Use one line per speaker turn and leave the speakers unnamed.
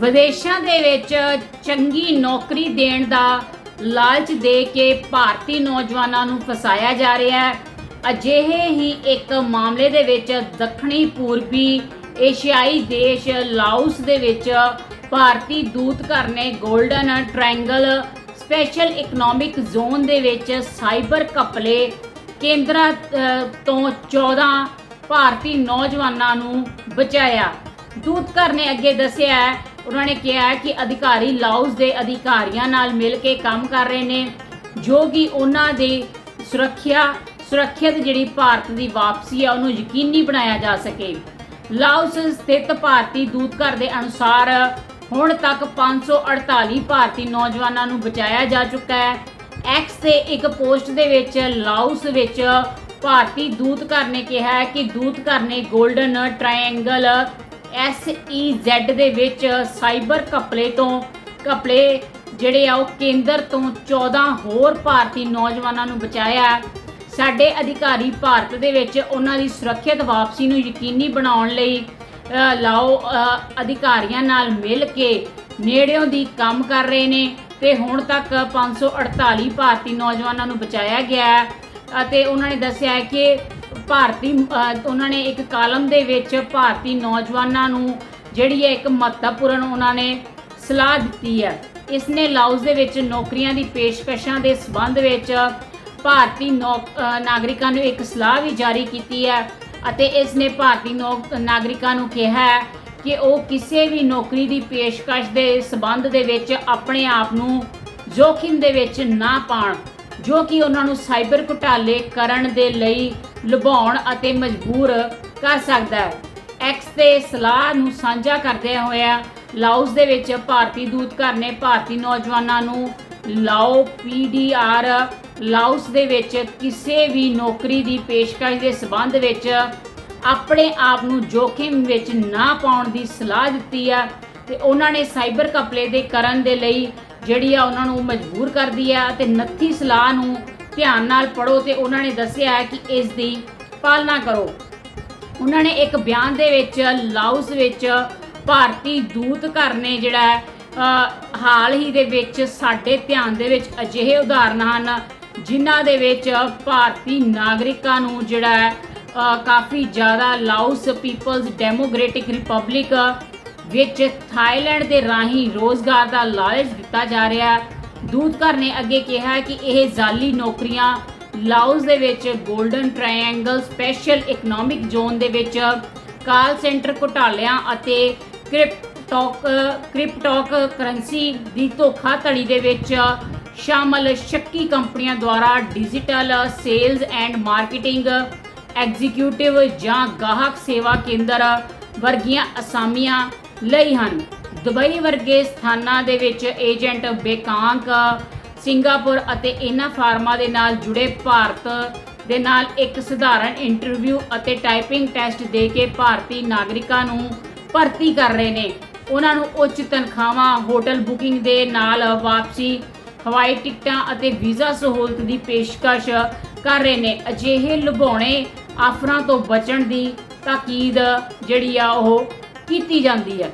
ਵਿਦੇਸ਼ਾਂ ਦੇ ਵਿੱਚ ਚੰਗੀ ਨੌਕਰੀ ਦੇਣ ਦਾ ਲਾਲਚ ਦੇ ਕੇ ਭਾਰਤੀ ਨੌਜਵਾਨਾਂ ਨੂੰ ਫਸਾਇਆ ਜਾ ਰਿਹਾ ਹੈ। ਅਜਿਹੇ ਹੀ ਇੱਕ ਮਾਮਲੇ ਦੇ ਵਿੱਚ ਦੱਖਣੀ ਪੂਰਬੀ ਏਸ਼ੀਆਈ ਦੇਸ਼ ਲਾਓਸ ਦੇ ਵਿੱਚ ਭਾਰਤੀ ਦੂਤਘਰ ਨੇ golden triangle special economic zone ਦੇ ਵਿੱਚ ਸਾਈਬਰ ਕਪਲੇ ਕੇਂਦਰਾਂ ਤੋਂ 14 ਭਾਰਤੀ ਨੌਜਵਾਨਾਂ ਨੂੰ ਬਚਾਇਆ। ਦੂਤਘਰ ਨੇ ਅੱਗੇ ਦੱਸਿਆ ਹੈ, ਉਹਨਾਂ ਨੇ ਕਿਹਾ ਹੈ ਕਿ ਅਧਿਕਾਰੀ ਲਾਓਸ ਦੇ ਅਧਿਕਾਰੀਆਂ ਨਾਲ ਮਿਲ ਕੇ ਕੰਮ ਕਰ ਰਹੇ ਨੇ, ਜੋ ਕਿ ਉਹਨਾਂ ਦੀ ਸੁਰੱਖਿਆ, ਸੁਰੱਖਿਅਤ ਜਿਹੜੀ ਭਾਰਤ ਦੀ ਵਾਪਸੀ ਆ, ਉਹਨੂੰ ਯਕੀਨੀ ਬਣਾਇਆ ਜਾ ਸਕੇ। ਲਾਓਸ ਸਥਿਤ ਭਾਰਤੀ ਦੂਤਘਰ ਦੇ ਅਨੁਸਾਰ ਹੁਣ ਤੱਕ 548 ਭਾਰਤੀ ਨੌਜਵਾਨਾਂ ਨੂੰ ਬਚਾਇਆ ਜਾ ਚੁੱਕਾ ਹੈ। ਐਕਸ ਤੇ ਇੱਕ ਪੋਸਟ ਦੇ ਵਿੱਚ ਲਾਓਸ ਵਿੱਚ ਭਾਰਤੀ ਦੂਤਘਰ ਨੇ ਕਿਹਾ ਕਿ ਦੂਤਘਰ ਨੇ golden triangle S E Z ਦੇ ਵਿੱਚ ਸਾਈਬਰ ਕਪਲੇ ਤੋਂ ਕਪਲੇ ਜਿਹੜੇ ਆ ਉਹ ਕੇਂਦਰ ਤੋਂ 14 ਹੋਰ ਭਾਰਤੀ ਨੌਜਵਾਨਾਂ ਨੂੰ ਬਚਾਇਆ ਸਾਡੇ ਅਧਿਕਾਰੀ ਭਾਰਤ ਦੇ ਵਿੱਚ ਉਹਨਾਂ ਦੀ ਸੁਰੱਖਿਅਤ ਵਾਪਸੀ ਨੂੰ ਯਕੀਨੀ ਬਣਾਉਣ ਲਈ ਲਾਓ ਅਧਿਕਾਰੀਆਂ ਨਾਲ ਮਿਲ ਕੇ ਨੇੜਿਓਂ ਦੀ ਕੰਮ ਕਰ ਰਹੇ ਨੇ ਤੇ ਹੁਣ ਤੱਕ 548 ਭਾਰਤੀ ਨੌਜਵਾਨਾਂ ਨੂੰ ਬਚਾਇਆ ਗਿਆ ਅਤੇ ਉਹਨਾਂ ਨੇ ਦੱਸਿਆ ਕਿ ਭਾਰਤੀ ਅ, ਉਹਨਾਂ ਨੇ ਇੱਕ ਕਾਲਮ ਦੇ ਵਿੱਚ ਭਾਰਤੀ ਨੌਜਵਾਨਾਂ ਨੂੰ ਜਿਹੜੀ ਹੈ ਇੱਕ ਮਹੱਤਵਪੂਰਨ ਉਹਨਾਂ ਨੇ ਸਲਾਹ ਦਿੱਤੀ ਹੈ। ਇਸ ਨੇ ਲਾਓਸ ਦੇ ਵਿੱਚ ਨੌਕਰੀਆਂ ਦੀ ਪੇਸ਼ਕਸ਼ਾਂ ਦੇ ਸਬੰਧ ਵਿੱਚ ਭਾਰਤੀ ਨੌ- ਅ, ਨਾਗਰਿਕਾਂ ਨੂੰ ਇੱਕ ਸਲਾਹ ਵੀ ਜਾਰੀ ਕੀਤੀ ਹੈ ਅਤੇ ਇਸ ਨੇ ਭਾਰਤੀ ਨੌ- ਨਾਗਰਿਕਾਂ ਨੂੰ ਕਿਹਾ ਹੈ ਕਿ ਉਹ ਕਿਸੇ ਵੀ ਨੌਕਰੀ ਦੀ ਪੇਸ਼ਕਸ਼ ਦੇ ਸਬੰਧ ਦੇ ਵਿੱਚ ਆਪਣੇ ਆਪ ਨੂੰ ਜੋਖਿਮ ਦੇ ਵਿੱਚ ਨਾ ਪਾਉਣ ਜੋ ਕਿ ਉਹਨਾਂ ਨੂੰ ਸਾਈਬਰ ਘੁਟਾਲੇ ਕਰਨ ਦੇ ਲਈ ਲੁਭਾਉਣ ਅਤੇ ਮਜਬੂਰ ਕਰ ਸਕਦਾ ਹੈ। ਐਕਸ ਤੇ ਸਲਾਹ ਨੂੰ ਸਾਂਝਾ ਕਰਦਿਆਂ ਹੋਇਆ ਲਾਓਸ ਦੇ ਵਿੱਚ ਭਾਰਤੀ ਦੂਤਘਰ ਨੇ ਭਾਰਤੀ ਨੌਜਵਾਨਾਂ ਨੂੰ ਲਾਓ ਪੀਡੀਆਰ ਲਾਓਸ ਦੇ ਵਿੱਚ ਕਿਸੇ ਵੀ ਨੌਕਰੀ ਦੀ ਪੇਸ਼ਕਸ਼ ਦੇ ਸੰਬੰਧ ਵਿੱਚ ਆਪਣੇ ਆਪ ਨੂੰ ਜੋਖਿਮ ਵਿੱਚ ਨਾ ਪਾਉਣ ਦੀ ਸਲਾਹ ਦਿੱਤੀ ਆ ਤੇ ਉਹਨਾਂ ਨੇ ਸਾਈਬਰ ਕਪਲੇ ਦੇ ਕਰਨ ਦੇ ਲਈ ਜਿਹੜੀ ਆ ਉਹਨਾਂ ਨੂੰ ਮਜਬੂਰ ਕਰਦੀ ਆ ਤੇ ਨੱਥੀ ਸਲਾਹ ਨੂੰ ਧਿਆਨ ਨਾਲ ਪੜੋ ਤੇ ਉਹਨਾਂ ਨੇ ਦੱਸਿਆ ਹੈ ਕਿ ਇਸ ਦੀ ਪਾਲਣਾ ਕਰੋ। ਉਹਨਾਂ ਨੇ ਇੱਕ ਬਿਆਨ ਦੇ ਵਿੱਚ ਲਾਓਸ ਵਿੱਚ ਭਾਰਤੀ ਦੂਤ ਘਰ ਨੇ ਜਿਹੜਾ ਹਾਲ ਹੀ ਦੇ ਵਿੱਚ ਸਾਡੇ ਧਿਆਨ ਦੇ ਵਿੱਚ ਅਜਿਹੇ ਉਦਾਹਰਨ ਹਨ ਜਿਨ੍ਹਾਂ ਦੇ ਵਿੱਚ ਭਾਰਤੀ ਨਾਗਰਿਕਾਂ ਨੂੰ ਜਿਹੜਾ ਕਾਫੀ ਜ਼ਿਆਦਾ ਲਾਓਸ ਪੀਪਲਜ਼ ਡੈਮੋਕ੍ਰੈਟਿਕ ਰਿਪਬਲਿਕ ਵਿੱਚ ਥਾਈਲੈਂਡ ਦੇ ਰਾਹੀਂ ਰੋਜ਼ਗਾਰ ਦਾ ਲਾਲਚ ਦਿੱਤਾ ਜਾ ਰਿਹਾ ਹੈ। ਦੂਤਘਰ ਨੇ ਅੱਗੇ ਕਿਹਾ ਕਿ ਇਹ ਜ਼ਾਲੀ ਨੌਕਰੀਆਂ ਲਾਓਸ ਦੇ ਵਿੱਚ golden triangle, special economic zone ਦੇ ਵਿੱਚ ਕਾਲ ਸੈਂਟਰ ਘੁਟਾਲਿਆਂ ਅਤੇ ਕ੍ਰਿਪਟੋਕ ਕ੍ਰਿਪਟੋਕ ਕਰੰਸੀ ਦੀ ਧੋਖਾਧੜੀ ਦੇ ਵਿੱਚ ਸ਼ਾਮਲ ਸ਼ੱਕੀ ਕੰਪਨੀਆਂ ਦੁਆਰਾ digital sales and marketing executive ਜਾਂ ਗਾਹਕ ਸੇਵਾ ਕੇਂਦਰ ਵਰਗੀਆਂ ਅਸਾਮੀਆਂ ਲਈ ਹਨ। ਦੁਬਈ ਵਰਗੇ ਸਥਾਨਾਂ ਦੇ ਵਿੱਚ ਏਜੰਟ ਬੇਕਾਂਕ ਸਿੰਗਾਪੁਰ ਅਤੇ ਇਹਨਾਂ ਫਾਰਮਾਂ ਦੇ ਨਾਲ ਜੁੜੇ ਭਾਰਤ ਦੇ ਨਾਲ ਇੱਕ ਸਧਾਰਨ ਇੰਟਰਵਿਊ ਅਤੇ ਟਾਈਪਿੰਗ ਟੈਸਟ ਦੇ ਕੇ ਭਾਰਤੀ ਨਾਗਰਿਕਾਂ ਨੂੰ ਭਰਤੀ ਕਰ ਰਹੇ ਨੇ। ਉਹਨਾਂ ਨੂੰ ਉੱਚ ਤਨਖਾਹਾਂ, ਹੋਟਲ ਬੁਕਿੰਗ ਦੇ ਨਾਲ ਵਾਪਸੀ, ਹਵਾਈ ਟਿਕਟਾਂ ਅਤੇ ਵੀਜ਼ਾ ਸਹੂਲਤ ਦੀ ਪੇਸ਼ਕਸ਼ ਕਰ ਰਹੇ ਨੇ। ਅਜਿਹੇ ਲੁਭਾਉਣੇ ਆਫਰਾਂ ਤੋਂ ਬਚਣ ਦੀ ਤਾਕੀਦ ਜਿਹੜੀ ਆ ਉਹ ਕੀਤੀ ਜਾਂਦੀ ਹੈ।